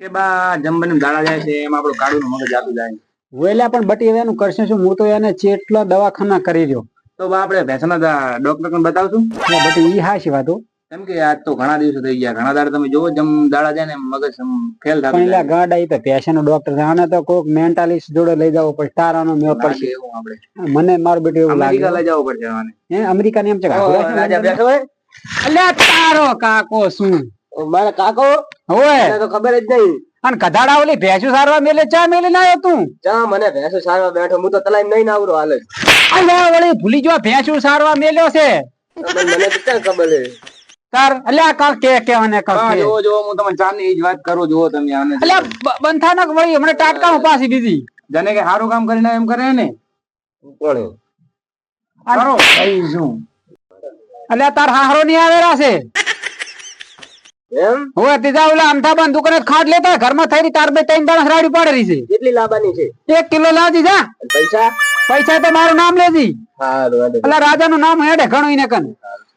કે બા જમવાનું દાડા જાય છે એમાં આપણું કાળું મગજ આતું જાય વેલા પણ બટી હવે એનું કરશે શું? હું તો એને ચેટલા દવાખાના કરી રહ્યો. તો બા આપણે ભેંસના ડોક્ટર ને બતાવશું. એટલે બટી ઈ હાશી વાતો કેમ કે આજ તો ઘણા દિવસો થઈ ગયા. ઘણા દાડા તમે જોવો જમ દાડા જાય ને મગજ ફેલ પણ થતું ગાડા ઈ તો પેશન ડોક્ટર આને તો કોક મેન્ટાલિસ્ટ જોડે લઈ જાવો પડશે તારાનો મેળ પડશે. એવું આપણે. મને મારું બેટું એવું લાગે. અમેરિકા લઈ જાવો પડશે આને. હે અમેરિકા ને એમ છે રાજા બેઠો હોય? અલ્યા તારો કાકો શું? મારા કાકો? હોય તો ખબર જ નહીં અને કધાડા ઓલી ભેંસુ સારવા મેલે ચા મેલે ના તું ચા મને ભેંસો સારવા બેઠો હું તો તલાઈ નહીં નાવરો હાલે. અલ્યા વળી ભૂલી જો ભેંસુ સારવા મેલ્યો છે. મને તો ક્યાં ખબર છે? તાર અલ્યા કાલ કે કે અને કાલ કે. જોવો જોવો હું તમને ચા ની જ વાત કરું જોવો તમે આને. અલ્યા બ- બંથાનક વળી હમણાં ટાટકામાં પાછી બીજી જને કે સારું કામ કરીને એમ કરે ને. કોણે? કરો. કઈ શું? અલ્યા તાર હારો ની આવેલા છે. હવે ત્રીજા ઓલા અમથાબાન દુકાને ખાટ લેતા. ઘરમાં થઈ તાર બે ત્રણ દાણા રાડી પાડેલી છે. કેટલી લાવવાની છે? એક કિલો લાવજી જા. પૈસા? પૈસા તો મારું નામ લેજી. હાલો. રાજા નું નામ હેડે ઘણું ઈને કન.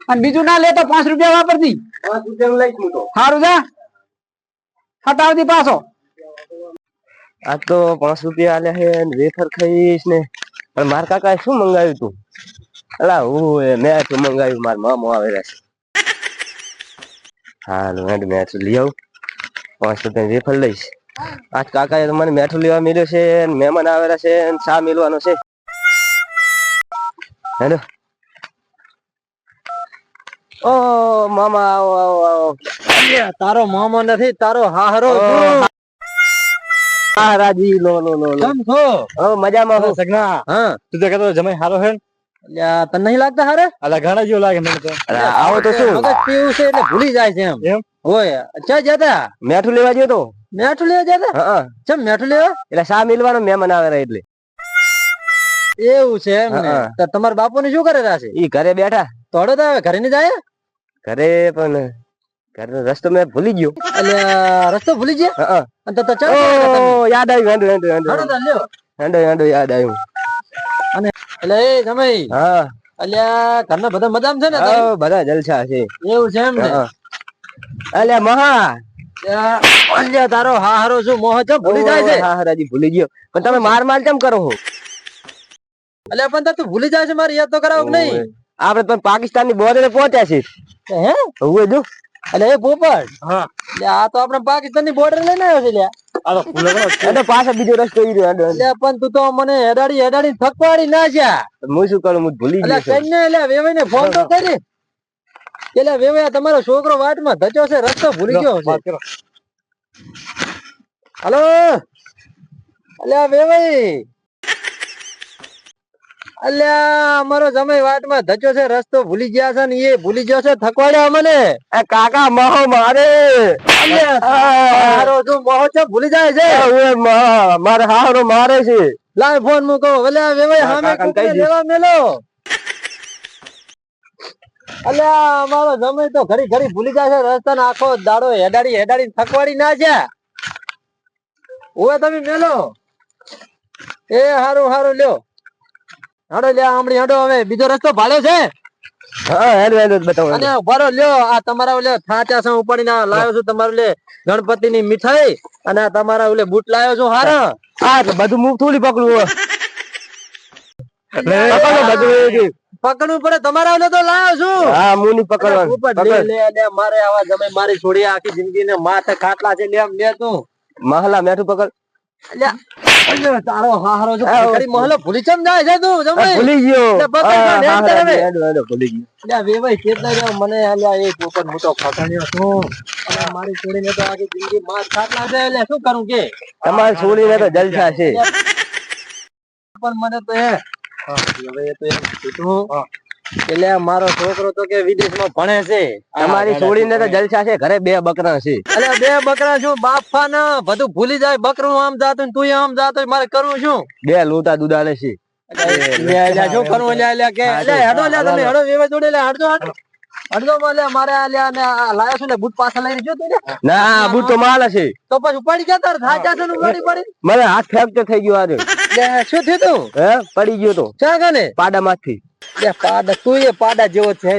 અને બીજું ના લે તો પાંચ રૂપિયા વાપરતી પાંચ રૂપિયાનું લઈશ હું તો. સારું જા. હટાવતી પાછો. આ તો પાંચ રૂપિયા છે ને વેફર ખાઈશ ને. પણ માર કાકા શું મંગાવ્યું તું? અલા હું મેં શું મંગાવ્યું? માર મામો આવેલા છે. હાલો હેડ મેઠું લઈ આવું પાંચ રૂપિયા વેફર લઈશ. આજ કાકાએ તો મને મેઠું લેવા મળ્યો છે મહેમાન આવેલા છે ચા મેળવાનો છે. હેલો. ઓ મામા આવો આવો આવો. તારો મામો નથી તારો હાહરો હા રાજી લો લો લો કેમ છો? મજામાં સગના હા. તું તો કહેતો જમાઈ હારો હે તને નહીં લાગતા હારે? અલા ઘણા જેવું લાગે મને તો. અરે આવો તો શું? મગજ પીવું છે એટલે ભૂલી જાય છે એમ. એમ? હોય ચા જતા મેઠું લેવા ગયો તો? મેઠું લેવા જતા હા ચમ મેઠું લેવા? એટલે શા મિલવાનો મહેમાન આવે એટલે? એવું છે એમ ને? તો તમારા બાપુ ને શું કરે છે? ઈ ઘરે બેઠા. તોડો તો આવે ઘરે ને જાય? ઘરે પણ ઘરનો રસ્તો મેં ભૂલી ગયો. એટલે રસ્તો ભૂલી ગયા? હા, તો ચાલો યાદ આવ્યું હેંડો હેંડો હેંડો. હેંડો હેંડો યાદ આવ્યું. એટલે એ સમય. હા. અલ્યા ઘરના બધા મજામાં છે ને? હા, બધા જલસા છે. એવું છે એમ ને? અલ્યા મહા અલ્યા તારો હારો શું મોહ છે? ભૂલી જાય છે? હા હરાજી ભૂલી ગયો. પણ તમે માર માર કેમ કરો છો? અલ્યા પણ તાર તું ભૂલી જાય છે મારે યાદ તો કરાવો કે નહીં? આપણે પણ પાકિસ્તાનની એ પહોંચ્યા છે હે? હવે જો. એટલે એ પોપટ? હા. આ તો આપણે પાકિસ્તાનની બોર્ડર લઈને આવ્યો છે લ્યા પાછો બીજો રસ્તો ઈ રહ્યો. પણ તું તો મને હેડાડી હેડાડી થકવાડી ના જા હું શું કરું? હું ભૂલી ગયો અલ્યા છું. કઈ ને અલ્યા વેવાઈ ને ફોન તો કરી. એટલે વેવાયા તમારો છોકરો વાટમાં ધચો છે રસ્તો ભૂલી ગયો છે. હલો. અલ્યા વેવાઈ. અલ્યા અમારો જમાઈ વાટમાં ધચો છે રસ્તો ભૂલી ગયા છે ને એ ભૂલી ગયો છે થકવાડ્યા મને કાકા મહો મારે. મારો શું મોહ છે ભૂલી જાય છે. મારે હારો મારે છે. લાય ફોન મૂકો અલ્યા વેવાઈ હા, સામે કહી દઈશ. લેવા મેલો. અલ્યા અમારો જમાઈ તો ઘડી ઘડી ભૂલી જાય છે રસ્તાનો આખો દાડો હેડાડી હેડાડી થકવાડી ના છે હું તમે મેલો. એ હારું હારું લ્યો. હાડો લ્યા આમડી હાડો હવે બીજો રસ્તો ભાળ્યો છે. હા હેલો હેલો બતાવો અને ભરો લ્યો આ તમારા ઓલે થાચા છે ઉપાડીને લાવ્યો છું તમારું લે ગણપતિ ની મીઠાઈ અને આ તમારા ઓલે બૂટ લાવ્યો છું હારા. હા બધું મુખ થોડી પકડવું. પકડો બધું. પકડવું પડે તમારા ઓલે તો લાવ્યો છું. હા મું ની પકડવાનું. લે મારે આવા જમે મારી છોડી આખી જિંદગી ને માથે ખાટલા છે લે લે તું. મહલા મેઠું પકડ. તારો હારો ને મહલો ભૂલી ચમ જાય છે તું? ભૂલી ગયો. ભૂલી ગયો. કેટલા રહ્યા મને અલ્યા એક હું છું. અને મારી છોડીને આખી જિંદગી માથ ખાટલા છે એટલે શું કરું કે? તમારે છોડીને તો જલસા છે. પણ મને તો એ હવે તો કીધું. એટલે મારો છોકરો તો કે વિદેશમાં ભણે છે. તમારી છોડીને તો જલસા છે ઘરે બે બકરા છે. એટલે બે બકરા શું બાપા ના. બધું ભૂલી જાય બકરું આમ જાતું તું આમ જાતો મારે કરવું શું? બે લોટા દુધાલે છે. લે, લે, શું કરવું લે લે કે? લે હેડો લે તમે હેડો વેવા જોડે લે હડજો હડો હડજો લે મારે આ લે લાયો છું લે બૂટ પાછા લઈને જો તું ના બુટ તો માલ છે તો પછી ઉપાડી ગયા તાર? થાચા છે ઉપાડી પડી મને હાથ ફ્રેક્ચર થઈ ગયો આજે. શું થયું તું? હે પડી ગયો તો. ચા ગને પાડા માંથી લે પાડા તું એ પાડા જેવો છે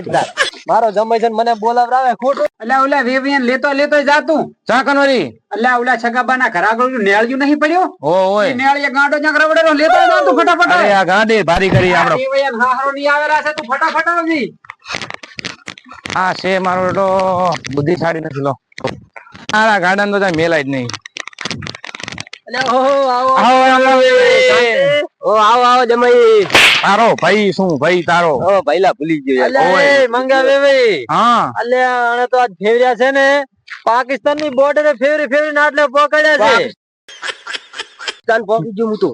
મારો જમાઈ છે મને બોલાવરાવે ખોટું. અલ્યા ઓલા વેવિયન લેતો લેતો જાતું ચા કનવરી. અલ્યા ઓલા છગાબાના ઘર આગળ નેળિયું નહીં પડ્યો? ઓ ઓય એ નેળિયે ગાંડો જ્યાં રવડેલો લેતો જાતું ફટાફટ. અરે આ ગાંડે ભારી કરી આપણો. વેવિયન હાહરો ની આવેલા છે તું ફટાફટ આવજી. આ છે મારો બેટો. બુદ્ધિશાળી નથી લો. આ ગાર્ડન તો જાય મેલાય જ નહીં. અલ્યા ઓહો આવો. આવો આવો ઓ આવો આવો જમાઈ. તારો ભાઈ શું ભાઈ તારો? ઓ ભાઈલા ભૂલી ગયો અલ્યા એ મંગાવે ભાઈ. હા. અલે આને તો આજ ફેર્યા છે ને. પાકિસ્તાનની બોર્ડરે ફેરી ફેરી ને આટલે પકડ્યા છે. ચાલ પહોંચી ગયો તો.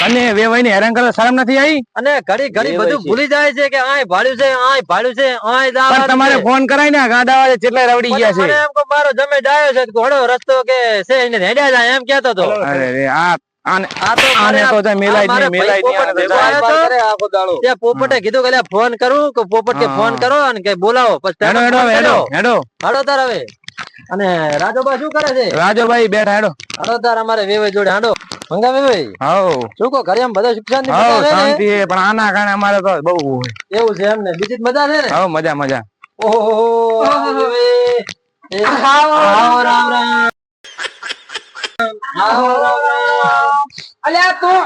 તને વેવાઈ ને હેરાન કરવા શરમ નથી આવી અને ઘડી ઘડી બધું ભૂલી જાય છે કે આય ભાડ્યું છે આય ભાડ્યું છે આય પણ તમારે ફોન કરાય ને ગાડા વાળે કેટલા રવડી ગયા છે. મને એમ કો મારો જમે ડાયો છે ઘોડો રસ્તો કે છે એને હેડ્યા જાય એમ કેતો તો. અરે રે આ પોપટ કીધું કે ફોન કરું કે પોપટ કે ફોન કરો અને કે બોલાવો. હેડો તાર હવે. અને રાજોબા શું કરે છે? રાજોભાઈ બેઠા હેડો. હાડો તાર અમારે વેવે જોડે હાડો. મંગા વેવાઈ? હાઉ. શું કહો ઘરે આમ બધા સુખ શાંતિ? શાંતિ પણ આના કારણે અમારે તો બહુ એવું છે એમ ને બીજી જ મજા છે? ને હાઉ મજા મજા. ઓહો રામ રામ. રામ રામ. અલ્યા તું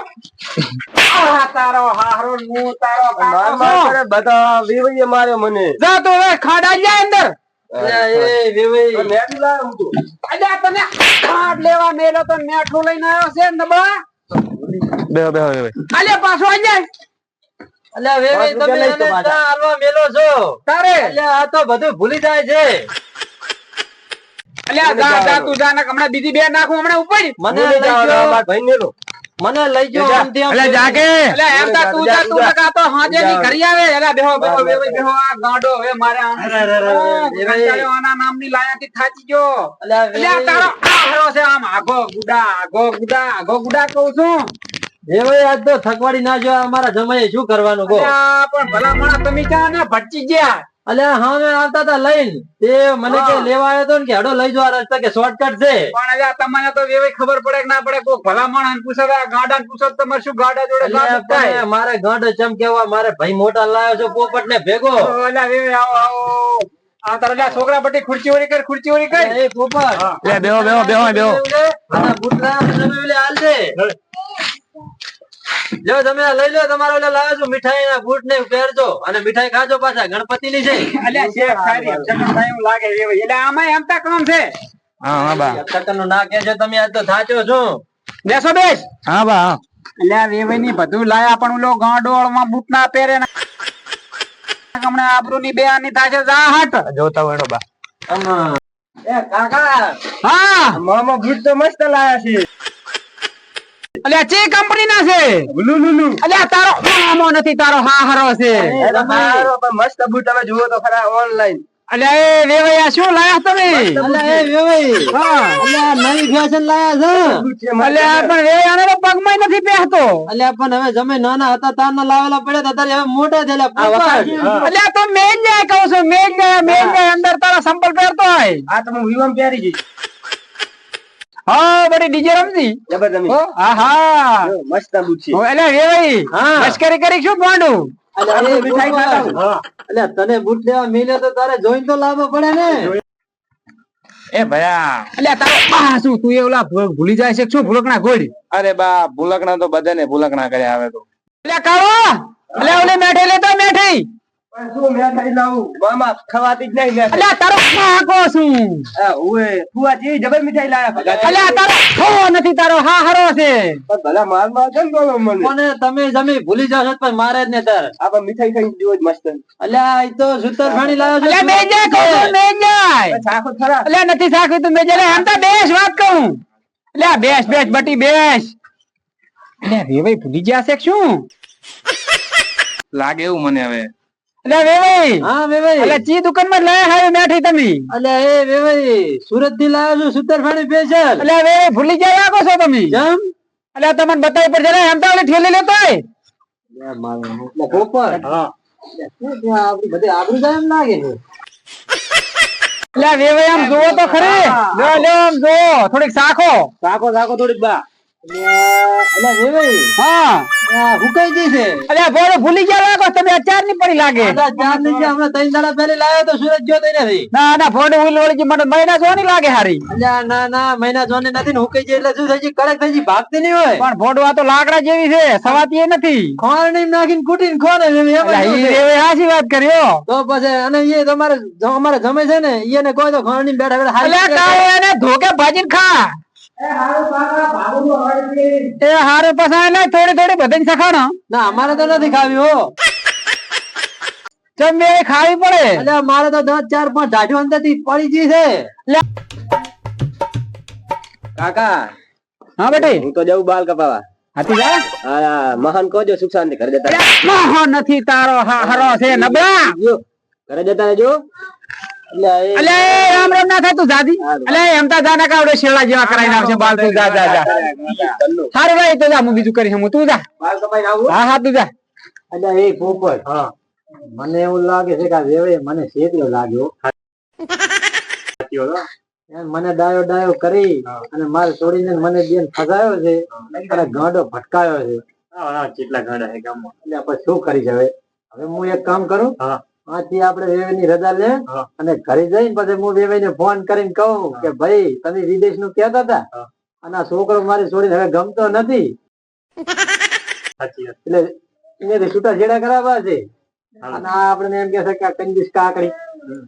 આ તારો હાહરો હું તારો કાકો. બધા વેવાઈએ માર્યો મને. જા તું હવે ખાડા જાય અંદર. અલ્યા એ વેવાઈ અલ્યા તને ખાડ લેવા મેલો તો મેઠું લઈને આવ્યો છે નબળા બેહો બેહો વેવાઈ અલ્યા પાછો આઈ જાય. અલ્યા વેવાઈ તમે હાલવા મેલો છો. તારે? અલ્યા આ તો બધું ભૂલી જાય છે. અલ્યા જા જા તું જા ને હમણાં બીજી બે નાખું હમણાં ઉપર મને લઈ ગયો મને લઈ ગયો એટલે જાગે. એટલે એમ તા તું જા તું લગા તો હાજે ની ઘરી આવે. એટલે બેહો બેહો બેહો બેહો આ ગાંડો હવે મારે આના નામની લાયાથી થાચી ગયો. એટલે તારો આહરો છે આમ. આગો ગુડા આગો ગુડા આગો ગુડા કહું છું. વેવાઈ આજ તો થકવાડી ના જો અમારા જમાઈએ શું કરવાનું કહો? પણ ભલા માણસ તમે ક્યાં ના ભટકી ગયા? અલ્યા હા મેં આવતા હતા લઈને. તે મને કે લેવા આવ્યો તો ને કે હડો લઈ જવા આ રસ્તા કે શોર્ટકટ છે. પણ અલ્યા તમને તો એવી ખબર પડે કે ના પડે કોઈ ભલા માણસ પૂછે ગાડા પૂછો તમારે શું ગાડા જોડે ગાડું મારે ગાંઠ ચમ કેવા મારે ભાઈ મોટા લાવ્યો છો પોપટ ને ભેગો અલ્યા વેવે આવો આવો આ તારા છોકરા બટી ખુરચી ઓરી કર ખુરચી ઓરી કર. એ પોપટ. એટલે બેહો બેહો બેહો બેહો. આના બૂટ લાવ્યા તો તમે હાલ છે. લ્યો તમે લઈ લો તમારો ઓલે છું મીઠાઈ ના બૂટ ને પહેરજો. અને મીઠાઈ ખાજો પાછા ગણપતિ ની છે. અલ્યા છે ખારી એવું લાગે એટલે આમાં એમ તા કામ છે. હા હા બા. ટકરનું ના કહેજો તમે આજ તો થાચો છો. બેસો બેસ. હા બા અલ્યા વેવે ની બધું લાયા પણ ઓલો ગાંડોળમાં બૂટ ના પહેરે ને. હમણાં આબરૂ ની બે આની થાશે જા હટ. જોતા હોય બા. આમાં. એ કાકા. હા. મામા બૂટ તો મસ્ત લાયા છે. અલ્યા ચે કંપની ના છે? અલ્યા તારો મામો નથી તારો હાહરો છે. મસ્ત બૂટ તમે જુઓ તો ખરા ઓનલાઈન અલ્યા એ વેવૈયા શું લાયા તમે? અલ્યા એ વેવાઈ. હા. અલ્યા નવી ફેશન લાયા છે. અલ્યા પણ વેવૈયાને તો પગમાં નથી પહેરતો. અલ્યા પણ હવે જમે નાના હતા તારના લાવેલા પડ્યા હતા ત્યારે હવે મોટા થયેલા અલ્યા તો મેં જાય કહું છું મેં જાય મેં જાય અંદર તારા સંપલ પહેરતો હોય. આ તમે વિવામ પહેરી ગઈ હા બડી ડીજે રમતી? મસ્ત કરી શું તને બૂટ લેવા તો તારે જોઈને તો લાવવો પડે ને. એ ભયા. એટલે તારો શું તું એ ઓલા ભૂલી જાય છે શું ભૂલકણા ગોળી? અરે બા ભૂલકણા તો બધાને ભૂલકણા કર્યા આવે તો. એટલે કાળો! અલ્યા ઓલી મેઠી લેતો મેઠી શું મેઠાઈ લાવું મામા ખવાતી જ નહીં મેઠાઈ અલ્યા તારો કાકો શું આ ઓએ ફુવા જેવી જબર મીઠાઈ લાયા ભગા અલ્યા તારો ખો નથી તારો હાહરો છે. પણ ભલા માર માર કેમ બોલો મને કોને તમે જમી ભૂલી જાશો પણ મારે જ ને તાર. આપણે મીઠાઈ ખાઈ જેવો જ મસ્ત અલ્યા આ તો સુતર ફાણી લાવ્યો છે મેં જાય કહું છું, મેં ખરા અલ્યા નથી સાખી તું મેં જાય એમ તો બેસ વાત કહું. અલ્યા બેસ બેસ બટી બેસ. અલ્યા ભૂલી ગયા છે શું? લાગે એવું મને હવે. ચી દુકાનમાં લઈ હારી મેઠી તમે? એ વેવાઈ સુરતથી લાવ્યો છું સૂતર ફાણી સ્પેશિયલ અલ્યા વેવાઈ ભૂલી ગયા લાગો છો તમે? કેમ? તમને બતાવી પર જરા એમ તો ઓલી ઠેલી લેતો હોય. મારો એટલે પોપટ. આપડી બધી આબરૂ જાય એમ લાગે છે? વેવાઈ આમ જોવો તો ખરી. લ્યો લ્યો આમ જોવો થોડીક સાખો. સાખો સાખો થોડીક બા. હા હુકાઈ ગઈ છે? અલ્યા ભોળો ભૂલી ગયા લાગો તમે અચારની પડી લાગે. ચારની છે? હમણાં ત્રણ દાડા પહેલા લાવ્યો તો સુરત ગયો તો નથી ના ના ફોડો ઉલ વળી મને મહિના જોવાની લાગે હારી. ના ના મહિના જોને નથી ને હુકાઈ જાય એટલે શું થઈ કડક થઈ ભાગતી નહીં હોય. પણ ફોડો તો લાકડા જેવી છે સવાતી નથી. ખોણ નહીં નાખીને કૂટીને. એવી હાચી વાત કર્યો તો પછી અને એ તમારે અમારે જમે છે ને એને કોઈ તો ખોણ બેઠા બેઠા ધોકે ભાજીને ખા. એ હારે પસાય ને થોડી થોડી બધી સખાણો ના અમારે તો નથી ખાવી હો. ચમ બે ખાવી પડે? અલ્યા મારે તો દસ ચાર પાંચ ઢાઢી અંદરથી પડી ગઈ છે. કાકા. હા બેટી. હું તો જવું બાલ કપાવા. હાથી જા. મહાન કોજો સુખ શાંતિ ઘરે જતા મહાન નથી તારો હા હરો છે નબળા. ઘરે જતા રહેજો. એ અલે રામ રામ ના થાય તું અલે એમ જાના કાવડે શેલા જેવા કરાઈ નાખશે બાલ તું જા જા જા. સારું ભાઈ તો જા હું બીજું કરી હું તું જા. બાલ કપાઈને આવું? હા હા તું જા. અલ્યા એ પોપટ મને એવું લાગે છે કે આ વેવે મને શેતલો લાગ્યો. મને ડાયો ડાયો કરી અને મારે છોડીને મને બેન ફસાયો છે. અને ગાંડો ભટકાયો છે. કેટલા ગાંડા છે ગામમાં. એટલે આપણે શું કરી જવે હવે હું એક કામ કરું. હા. આથી આપણે વેવે રજા લે અને ઘરે જઈને પછી હું વેવે ફોન કરીને કહું કે ભાઈ તમે વિદેશનું કહેતા હતા? અને આ છોકરો મારી છોડીને હવે ગમતો નથી. એટલે એને છૂટા છેડા કરાવવા છે. અને આ આપણને એમ કે છે કે કંજુસ કાકડી.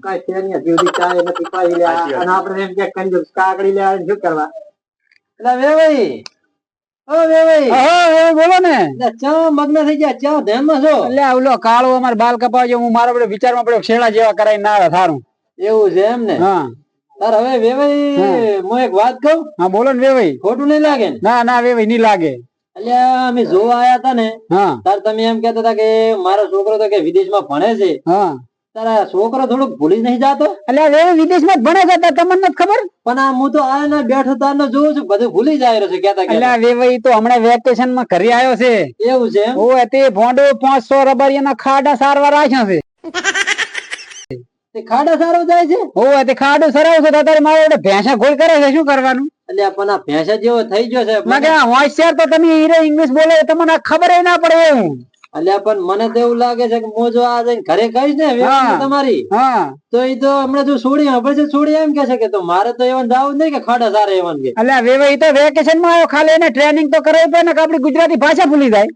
કઈ છે નહીં હજી સુધી ચાય નથી પાઈ લે અને આપણે એમ કે કંજુસ કાકડી લે શું કરવા? એટલે વેવાઈ બોલો ને. મગ્ન થઈ ગયા. ચા ધ્યાનમાં છો? એટલે ઓલો કાળો અમારે બાલ કપાવજો હું મારો વિચારમાં પડ્યો જેવા કરાઈ ના આવે એવું છે એમ ને? હા. તાર હવે વેવાઈ હું. એક વાત કહું? હા બોલો ને વેવાઈ. ખોટું નહીં લાગે ને? ના વેવાઈ નહીં લાગે. અલ્યા અમે જોવા આયા હતા ને હા. તાર તમે એમ કેતા હતા કે મારો છોકરો તો કે વિદેશમાં ભણે છે. હા. તારા છોકરો થોડુંક ભૂલી નહીં જાતો? એટલે વેવાઈ વિદેશમાં ભણે છે તમને નથી ખબર? પણ આ હું તો આ બેઠો તારનો જોઉં છું બધું ભૂલી જાય છે કહેતા એટલે કહેતા. વેવાઈ તો હમણાં વેકેશનમાં ઘરે આવ્યો છે. એવું છે એમ? તે ભોંડો પાંચસો રબારીયાના ખાડા સારવાર રાખ્યા છે. તે ખાડા સારો જાય છે? ઓય તે ખાડું સરાવ છે તો અત્યારે મારે એટલે ભેંસા ગોળ કરે છે શું કરવાનું? એટલે પણ આ ભેંસા જેવો થઈ ગયો છે. મેં આ હોશિયાર તો તમે હીરે ઇંગ્લિશ બોલે તમને ખબર ના પડે એવું. અલ્યા પણ મને તો એવું લાગે છે કે હું જો આ જઈને ઘરે કહીશ ને તમારી તો એ તો હમણાં જો છોડી હવે છે છોડી એમ કે છે કે તો મારે તો એવન જાવું નહીં કે ખાડા સારા એવન કે. એટલે વેવે તો વેકેશનમાં આવ્યો ખાલી એને ટ્રેનિંગ તો કરાવી પડે ને આપડી ગુજરાતી ભાષા ભૂલી જાય.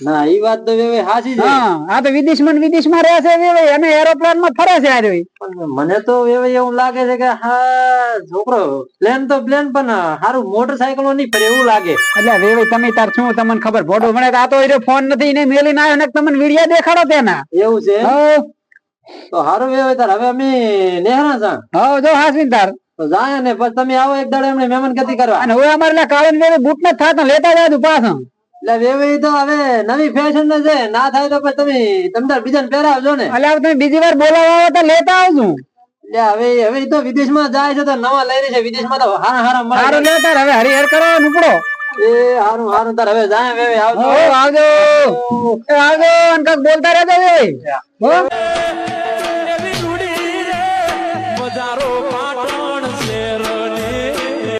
ના ઈ વાત તો વેવાઈ હાચી છે. હા આ તો વિદેશમાં વિદેશમાં રહે છે વેવાઈ અને ફરે છે આ મને તો એવું લાગે છે કે હા છોકરો પ્લેન તો પ્લેન પણ સારું મોટરસાયકલમાં નહીં ફરે એવું લાગે. એટલે તમે તાર શું તમને ખબર? ભોડો મળે આ તો એનો ફોન નથી મેલી મેલીને આવ્યો ને તમને વિડિયા દેખાડો તેના. એવું છે? તો સારું વેવાઈ તાર. હવે અમે નેહરા છે હા જો હાસવીન તાર. તો જાય ને પછી તમે આવો એક દાડે એમને મહેમાન ગતિ કરવા. અને હવે અમારે કાળે બુટ ને થતા લેતા જાજુ પાછો. એટલે વેવાઈ તો હવે નવી ફેશન છે ના થાય તો પછી તમે તમે બીજાને પહેરાવજો ને. એટલે હવે તમે બીજી વાર બોલાવવા તો લેતા આવજો. એટલે હવે હવે તો વિદેશમાં જાય છે તો નવા લઈ રહી છે વિદેશમાં તો હારા હારા મળે. લેતા હવે હરિહર કરો ઉપડો. એ હારું હારું તાર હવે જાય વેવાઈ આવજો. આવજો. આવજો બોલતા રહેજો હો?